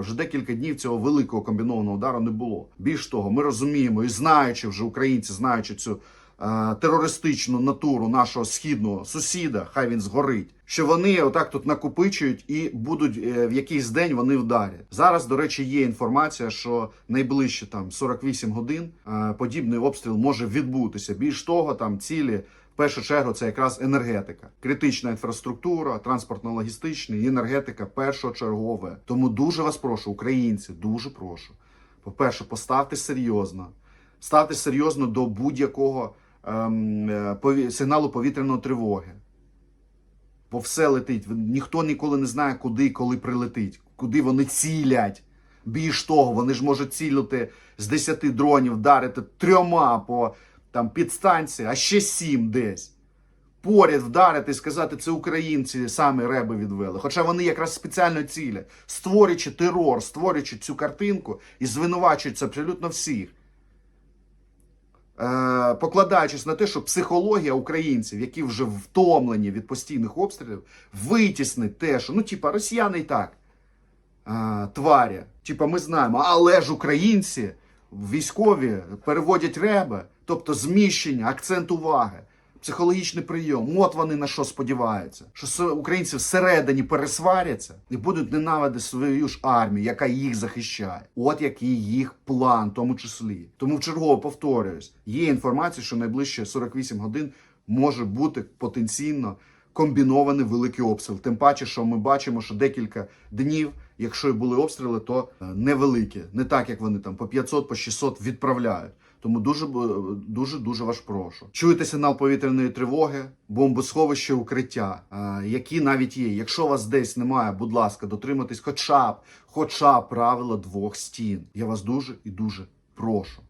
Вже декілька днів цього великого комбінованого удару не було. Більш того, ми розуміємо і знаючи вже українці, знаючи цю е, терористичну натуру нашого східного сусіда, хай він згорить. Що вони отак тут накопичують і будуть е, в якийсь день вони вдарять. Зараз, до речі, є інформація, що найближче там 48 годин е, подібний обстріл може відбутися. Більш того, там цілі в першу чергу це якраз енергетика, критична інфраструктура, транспортно-логістична і енергетика першочергове. Тому дуже вас прошу, українці, дуже прошу. По-перше, поставте серйозно, ставте серйозно до будь-якого ем, е, пові- сигналу повітряної тривоги. Бо все летить. Ніхто ніколи не знає, куди і коли прилетить, куди вони цілять. Більш того, вони ж можуть цілити з 10 дронів, вдарити трьома по там підстанції, а ще сім десь. Поряд вдарити і сказати, це українці самі реби відвели. Хоча вони якраз спеціально цілять, створюючи терор, створюючи цю картинку і звинувачують абсолютно всіх. Е, покладаючись на те, що психологія українців, які вже втомлені від постійних обстрілів, витіснить те, що ну, типа, росіяни і так е, тварі. Типа, ми знаємо, але ж українці військові переводять реби, тобто зміщення, акцент уваги. Психологічний прийом, от вони на що сподіваються, що українці всередині пересваряться і будуть ненавидити свою ж армію, яка їх захищає. От який їх план, в тому числі. Тому вчергово повторююсь, є інформація, що найближче 48 годин може бути потенційно комбінований великий обстріл. Тим паче, що ми бачимо, що декілька днів, якщо і були обстріли, то е, невеликі, не так як вони там по 500, по 600 відправляють. Тому дуже дуже дуже вас прошу. Чуєте сигнал повітряної тривоги, бомбосховище укриття, е, які навіть є. Якщо вас десь немає, будь ласка, дотриматись хоча б, хоча б правила двох стін. Я вас дуже і дуже прошу.